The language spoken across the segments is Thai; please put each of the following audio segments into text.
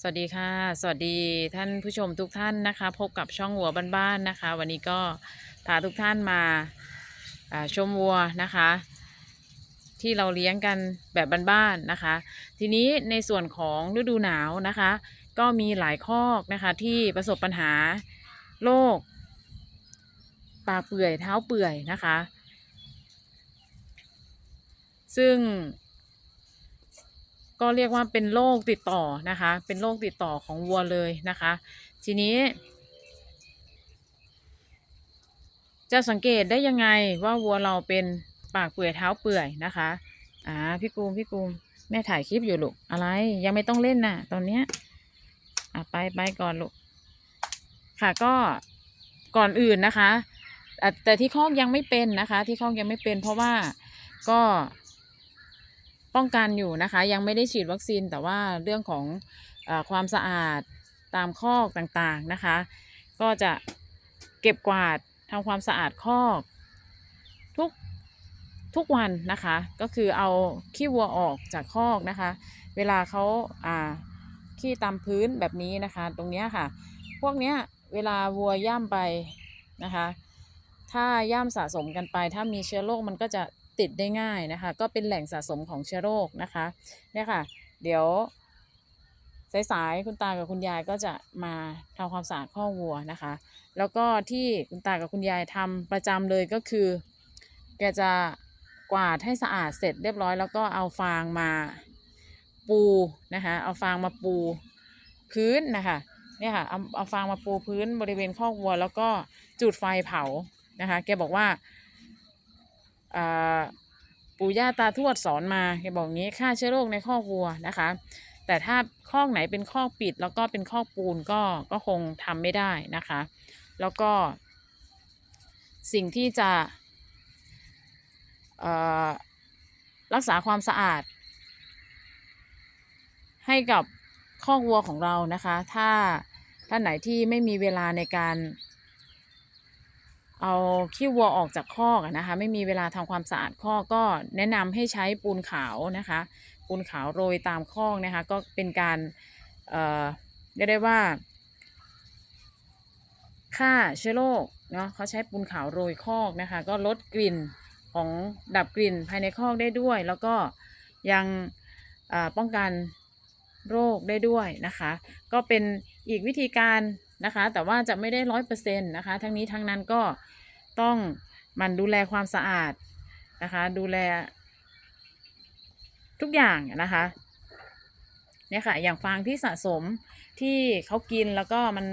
สวัสดีค่ะ สวัสดีท่านผู้ชมทุกท่านนะคะ พบกับช่องวัวบ้านๆนะคะ วันนี้ก็พาทุกท่านมาชมวัวนะคะ ที่เราเลี้ยงกันแบบบ้านๆนะคะ ทีนี้ในส่วนของฤดูหนาวนะคะ ก็มีหลายคอกนะคะที่ประสบปัญหาโรคปากเปื่อยเท้าเปื่อยนะคะ ซึ่ง ก็เรียกว่าเป็นโรคติดต่อนะคะ เป็นโรคติดต่อของวัวเลยนะคะ ทีนี้ จะสังเกตได้ยังไงว่าวัวเราเป็นปากเปื่อยเท้าเปื่อยนะคะอ่าพี่กูมพี่กูมแม่ถ่ายคลิปอยู่ลูกอะไรยังไม่ต้องเล่นน่ะ ตอนเนี้ยอะไปไปก่อนลูกค่ะก็ก่อนอื่นนะคะอะแต่ที่คอกยังไม่เป็นนะคะ ที่คอกยังไม่เป็นเพราะว่าก็ ป้องกันอยู่นะคะ ยังไม่ได้ฉีดวัคซีนแต่ว่าเรื่องของอความสะอาดตามคอกต่างๆนะคะ ก็จะเก็บกวาดทำความสะอาดคอกทุกทุกวันนะคะ ก็คือเอาขี้วัวออกจากคอกนะคะ เวลาเขาอ่าขี้ตามพื้นแบบนี้นะคะ ตรงนี้ค่ะ พวกเนี้ยเวลาวัวย่ำไปนะคะ ถ้าย่ำสะสมกันไป ถ้ามีเชื้อโรคมันก็จะ ติดได้ง่ายนะคะ ก็เป็นแหล่งสะสมของเชื้อโรคนะคะเนี่ยค่ะ เดี๋ยวสายๆคุณตากับคุณยายก็จะมาทำความสะอาดข้อวัวนะคะ แล้วก็ที่คุณตากับคุณยายทำประจำเลยก็คือ แกจะกวาดให้สะอาดเสร็จเรียบร้อย แล้วก็เอาฟางมาปูนะคะ เอาฟางมาปูพื้นนะคะเนี่ยค่ะเอาเอาฟางมาปูพื้นบริเวณคอวัว แล้วก็จุดไฟเผานะคะ แกบอกว่า ปู่ย่าตาทวดสอนมาแกบอกงี้ฆ่าเชื้อโรคในคอวัวนะคะ แต่ถ้าคอกไหนเป็นคอปิดแล้วก็เป็นคอปูนก็ก็คงทำไม่ได้นะคะ แล้วก็ สิ่งที่จะรักษาความสะอาด ให้กับคอวัวของเรานะคะ ถ้าท่านไหนที่ไม่มีเวลาในการ เอาขี้วัวออกจากคอกอนะคะ ไม่มีเวลาทำความสะอาดคอกก็แนะนำให้ใช้ปูนขาวนะคะ ปูนขาวโรยตามคอกนะคะ ก็เป็นการเออเรียกได้ว่าฆ่าเชื้อโรคเนาะเขาใช้ปูนขาวโรยคอกนะคะ ก็ลดกลิ่นของดับกลิ่นภายในคอกได้ด้วย แล้วก็ยังป้องกันโรคได้ด้วยนะคะ ก็เป็นอีกวิธีการ นะคะ แต่ว่าจะไม่ได้ร้อยเปอร์เซ็นต์นะคะ ทั้งนี้ทั้งนั้นก็ต้องมันดูแลความสะอาดนะคะ ดูแลทุกอย่างนะคะเนี่ยค่ะ อย่างฟางที่สะสมที่เขากินแล้วก็มัน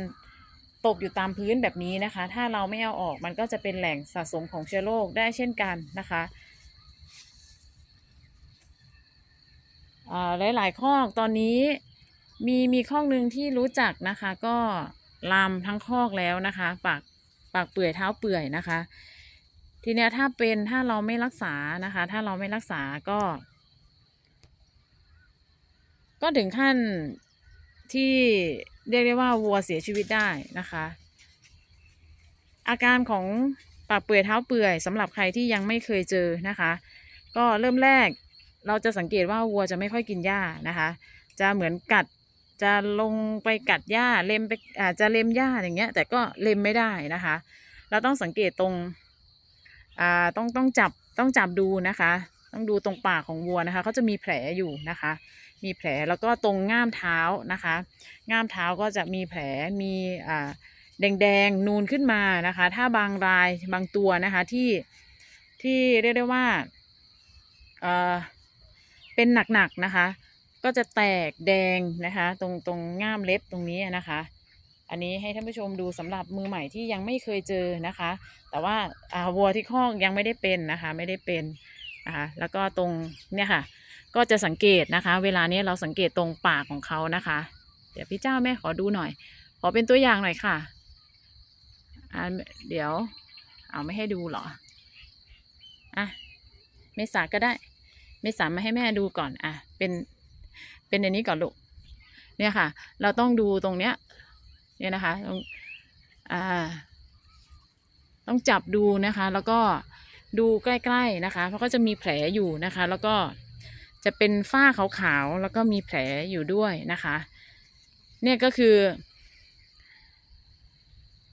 ตกอยู่ตามพื้นแบบนี้นะคะ ถ้าเราไม่เอาออกมันก็จะเป็นแหล่งสะสมของเชื้อโรคได้เช่นกันนะคะอ่าหลายๆคอตอนนี้มีมีคอหนึ่งที่รู้จักนะคะก็ ลามทั้งคอกแล้วนะคะ ปากปากเปื่อยเท้าเปื่อยนะคะ ทีเนี้ยถ้าเป็นถ้าเราไม่รักษานะคะ ถ้าเราไม่รักษาก็ ก็ถึงขั้นที่เรียกได้ว่าวัวเสียชีวิตได้นะคะ อาการของปากเปื่อยเท้าเปื่อยสำหรับใครที่ยังไม่เคยเจอนะคะ ก็เริ่มแรกเราจะสังเกตว่าวัวจะไม่ค่อยกินหญ้านะคะ จะเหมือนกัด จะลงไปกัดหญ้าเล็มไปอาจจะเล็มหญ้าอย่างเงี้ย แต่ก็เล็มไม่ได้นะคะ เราต้องสังเกตตรงอ่าต้องต้องจับต้องจับดูนะคะ ต้องดูตรงปากของวัวนะคะเขาจะมีแผลอยู่นะคะ มีแผลแล้วก็ตรงง่ามเท้านะคะ ง่ามเท้าก็จะมีแผลมีอ่าแดงๆนูนขึ้นมานะคะ ถ้าบางรายบางตัวนะคะที่ที่เรียกได้ว่าเอ่อเป็นหนักๆนะคะ ก็จะแตกแดงนะคะ ตรงตรงง่ามเล็บตรงนี้นะคะ อันนี้ให้ท่านผู้ชมดูสำหรับมือใหม่ที่ยังไม่เคยเจอนะคะ แต่ว่าอ่าวัวที่คอกยังไม่ได้เป็นนะคะ ไม่ได้เป็นนะคะแล้วก็ตรงเนี่ยค่ะ ก็จะสังเกตนะคะ เวลานี้เราสังเกตตรงปากของเขานะคะ เดี๋ยวพี่เจ้าแม่ขอดูหน่อย ขอเป็นตัวอย่างหน่อยค่ะอ่าเดี๋ยว เอาไม่ให้ดูเหรออะเมษาก็ได้ เมษามาให้แม่ดูก่อนอะเป็น เป็นในนี้ก่อนลูกเนี่ยค่ะ เราต้องดูตรงเนี้ย เนี่ยนะคะต้องอ่าต้องจับดูนะคะ แล้วก็ดูใกล้ๆนะคะ เพราะก็จะมีแผลอยู่นะคะ แล้วก็จะเป็นฝ้าขาวๆแล้วก็มีแผลอยู่ด้วยนะคะ เนี่ยก็คือ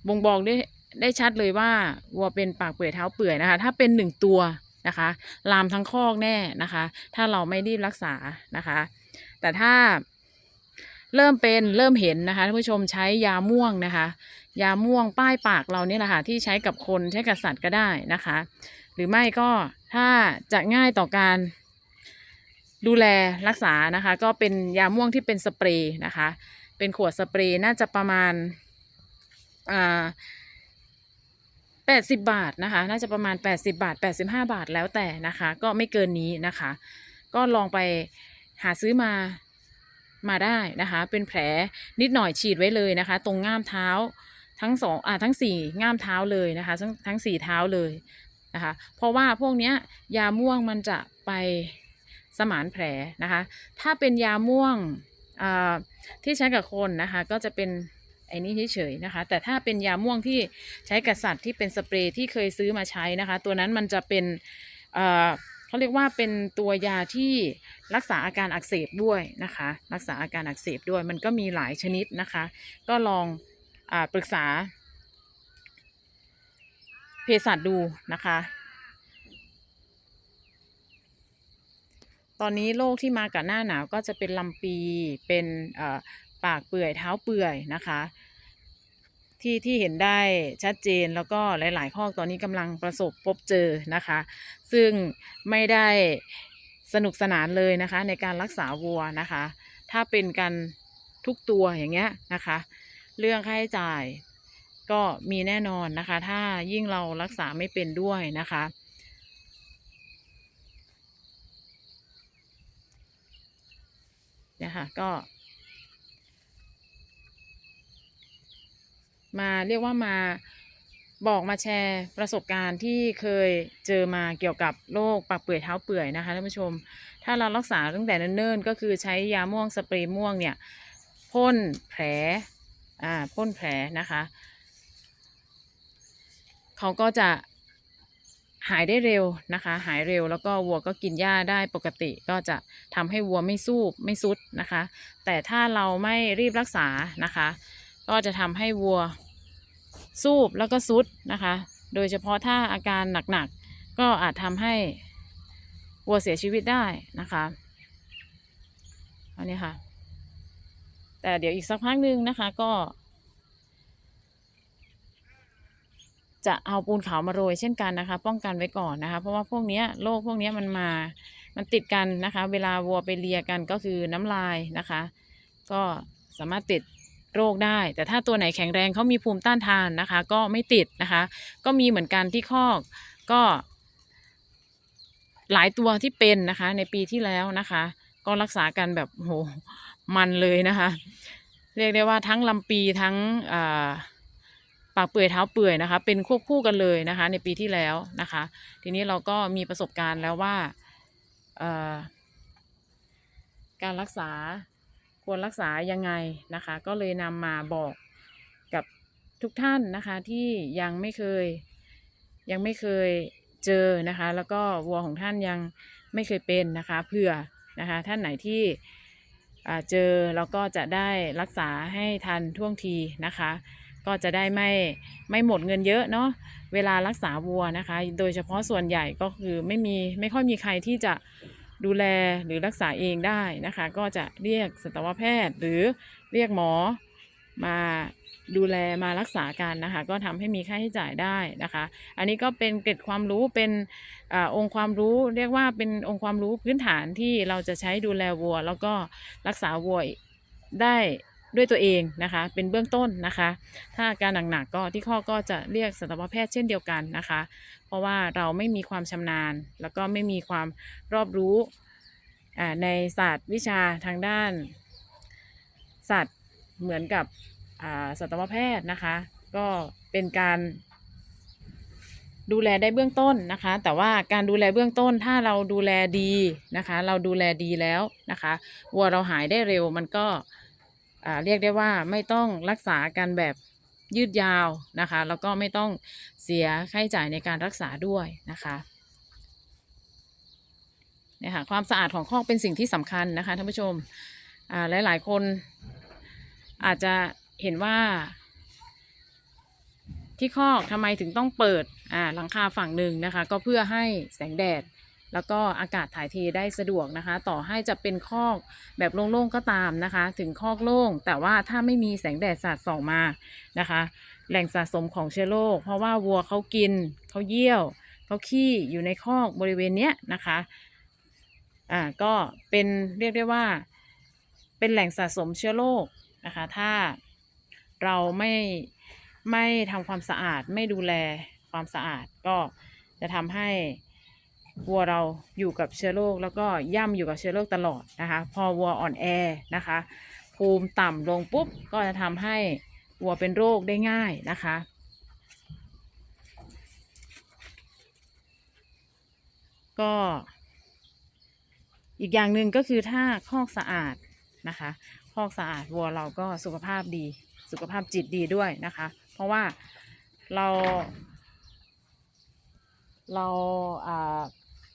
บ่งบอกได้ได้ชัดเลยว่าวัวเป็นปากเปื่อยเท้าเปื่อยนะคะ ถ้าเป็นหนึ่งตัวนะคะ ลามทั้งคอกแน่นะคะ ถ้าเราไม่รีบรักษานะคะ แต่ถ้าเริ่มเป็นเริ่มเห็นนะคะท่านผู้ชมใช้ยาม่วงนะคะ ยาม่วงป้ายปากเราเนี่ยแหละค่ะที่ใช้กับคนใช้กับสัตว์ก็ได้นะคะ หรือไม่ก็ถ้าจะง่ายต่อการดูแลรักษานะคะ ก็เป็นยาม่วงที่เป็นสเปรย์นะคะ เป็นขวดสเปรย์น่าจะประมาณอ่าแปดสิบบาทนะคะ น่าจะประมาณแปดสิบาทแปดสิบห้าบาทแล้วแต่นะคะ ก็ไม่เกินนี้นะคะ ก็ลองไป หาซื้อมามาได้นะคะ เป็นแผลนิดหน่อยฉีดไว้เลยนะคะ ตรงง่ามเท้าทั้งสองอ่าทั้งสี่ง่ามเท้าเลยนะคะ ทั้งทั้งสี่เท้าเลยนะคะ เพราะว่าพวกเนี้ยยาม่วงมันจะไปสมานแผลนะคะ ถ้าเป็นยาม่วงอ่าที่ใช้กับคนนะคะ ก็จะเป็นไอ้นี้เฉยๆนะคะ แต่ถ้าเป็นยาม่วงที่ใช้กับสัตว์ที่เป็นสเปรย์ที่เคยซื้อมาใช้นะคะ ตัวนั้นมันจะเป็นอ่อ เขาเรียกว่าเป็นตัวยาที่รักษาอาการอักเสบด้วยนะคะ รักษาอาการอักเสบด้วยมันก็มีหลายชนิดนะคะ ก็ลองอปรึกษาเภสัชดูนะคะ ตอนนี้โรคที่มากับหน้าหนาวก็จะเป็นลำปีเป็นปากเปื่อยเท้าเปื่อยนะคะ ที่ที่เห็นได้ชัดเจนแล้วก็หลาย ๆ ข้อตอนนี้กำลังประสบพบเจอนะคะ ซึ่งไม่ได้สนุกสนานเลยนะคะ ในการรักษาวัวนะคะ ถ้าเป็นกันทุกตัวอย่างเงี้ยนะคะ เรื่องค่าใช้จ่ายก็มีแน่นอนนะคะ ถ้ายิ่งเรารักษาไม่เป็นด้วยนะคะเนี่ยค่ะก็ มาเรียกว่ามาบอกมาแชร์ประสบการณ์ที่เคยเจอมาเกี่ยวกับโรคปากเปื่อยเท้าเปื่อยนะคะท่านผู้ชม ถ้าเรารักษาตั้งแต่เนิ่นๆก็คือใช้ยาม่วงสเปรย์ม่วงเนี่ยพ่นแผลอ่าพ่นแผลนะคะเขาก็จะหายได้เร็วนะคะ หายเร็วแล้วก็วัวก็กินหญ้าได้ปกติก็จะทำให้วัวไม่สู้ไม่ซุดนะคะ แต่ถ้าเราไม่รีบรักษานะคะ ก็จะทำให้วัวสูบแล้วก็ซุดนะคะ โดยเฉพาะถ้าอาการหนักๆก็อาจทำให้วัวเสียชีวิตได้นะคะอันนี้ค่ะ แต่เดี๋ยวอีกสักพักหนึ่งนะคะก็ จะเอาปูนขาวมาโรยเช่นกันนะคะ ป้องกันไว้ก่อนนะคะ เพราะว่าพวกนี้โรคพวกนี้มันมา มันติดกันนะคะ เวลาวัวไปเลียกันก็คือน้ำลายนะคะ ก็สามารถติด โรคได้ แต่ถ้าตัวไหนแข็งแรงเขามีภูมิต้านทานนะคะ ก็ไม่ติดนะคะ ก็มีเหมือนกันที่คอกก็ หลายตัวที่เป็นนะคะ ในปีที่แล้วนะคะ ก็รักษากันแบบโหมันเลยนะคะ เรียกได้ว่าทั้งลำปีทั้งปากเปื่อยเท้าเปื่อยนะคะ เป็นควบคู่กันเลยนะคะ ในปีที่แล้วนะคะ ทีนี้เราก็มีประสบการณ์แล้วว่าการรักษา ควรรักษายังไงนะคะ ก็เลยนำมาบอกกับทุกท่านนะคะที่ยังไม่เคยยังไม่เคยเจอนะคะ แล้วก็วัวของท่านยังไม่เคยเป็นนะคะเผื่อนะคะท่านไหนที่เจอแล้วก็จะได้รักษาให้ทันท่วงทีนะคะ ก็จะได้ไม่ไม่หมดเงินเยอะเนาะเวลารักษาวัวนะคะ โดยเฉพาะส่วนใหญ่ก็คือไม่มีไม่ค่อยมีใครที่จะ ดูแลหรือรักษาเองได้นะคะ ก็จะเรียกสัตวแพทย์ หรือเรียกหมอมาดูแลมารักษากันนะคะ ก็ทำให้มีค่าใช้จ่ายได้นะคะ อันนี้ก็เป็นเกร็ดความรู้เป็นอองค์ความรู้ เรียกว่าเป็นองค์ความรู้พื้นฐานที่เราจะใช้ดูแลวัว แล้วก็รักษาวัวได้ ด้วยตัวเองนะคะ เป็นเบื้องต้นนะคะ ถ้าอาการหนักๆก็ที่ข้อก็จะเรียกสัตวแพทย์เช่นเดียวกันนะคะ เพราะว่าเราไม่มีความชำนาญ แล้วก็ไม่มีความรอบรู้ในศาสตร์วิชาทางด้านสัตว์เหมือนกับสัตวแพทย์นะคะ ก็เป็นการดูแลได้เบื้องต้นนะคะ แต่ว่าการดูแลเบื้องต้นถ้าเราดูแลดีนะคะ เราดูแลดีแล้วนะคะวัวเราหายได้เร็วมันก็ เรียกได้ว่าไม่ต้องรักษากันแบบยืดยาวนะคะ แล้วก็ไม่ต้องเสียค่าใช้จ่ายในการรักษาด้วยนะคะเนี่ยค่ะความสะอาดของคอกเป็นสิ่งที่สำคัญนะคะท่านผู้ชมอ่าหลายคนอาจจะเห็นว่า ที่คอกทำไมถึงต้องเปิดอ่าหลังคาฝั่งหนึ่งนะคะ ก็เพื่อให้แสงแดด แล้วก็อากาศถ่ายเทได้สะดวกนะคะ ต่อให้จะเป็นคอกแบบโล่งๆก็ตามนะคะ ถึงคอกโล่ง แต่ว่าถ้าไม่มีแสงแดดสาดส่องมานะคะ แหล่งสะสมของเชื้อโรคเพราะว่าวัวเขากินเขาเยี่ยวเขาขี้อยู่ในคอกบริเวณเนี้ยนะคะอ่าก็เป็นเรียกได้ว่าเป็นแหล่งสะสมเชื้อโรคนะคะ ถ้าเราไม่ไม่ทำความสะอาดไม่ดูแลความสะอาดก็จะทำให้ วัวเราอยู่กับเชื้อโรคแล้วก็ย่ำอยู่กับเชื้อโรคตลอดนะคะ พอวัวอ่อนแอนะคะ ภูมิต่ำลงปุ๊บก็จะทำให้วัวเป็นโรคได้ง่ายนะคะก็อีกอย่างหนึ่งก็คือถ้าคอกสะอาดนะคะคอกสะอาดวัวเราก็สุขภาพดีสุขภาพจิตดีด้วยนะคะ เพราะว่าเรา เราอ่า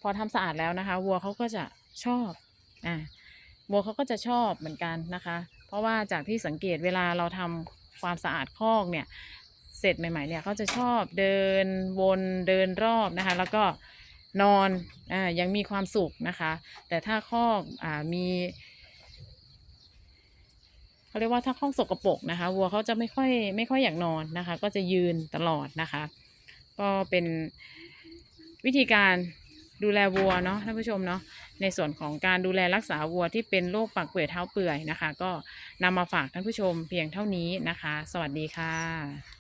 อทำสะอาดแล้วนะคะวัวเขาก็จะชอบอ่าวัวเขาก็จะชอบเหมือนกันนะคะ เพราะว่าจากที่สังเกตเวลาเราทำความสะอาดคอกเนี่ยเสร็จใหม่ๆเนี่ยเขาจะชอบเดินวนเดินรอบนะคะ แล้วก็นอนอ่ายังมีความสุขนะคะ แต่ถ้าคอกอ่ามีเขาเรียกว่าถ้าคอกสกปรกนะคะวัวเขาจะไม่ค่อยไม่ค่อยอยากนอนนะคะ ก็จะยืนตลอดนะคะ ก็เป็นวิธีการ ดูแลวัวเนาะท่านผู้ชมเนาะในส่วนของการดูแลรักษาวัวที่เป็นโรคปากเปื่อยเท้าเปื่อยนะคะ ก็นำมาฝากท่านผู้ชมเพียงเท่านี้นะคะ สวัสดีค่ะ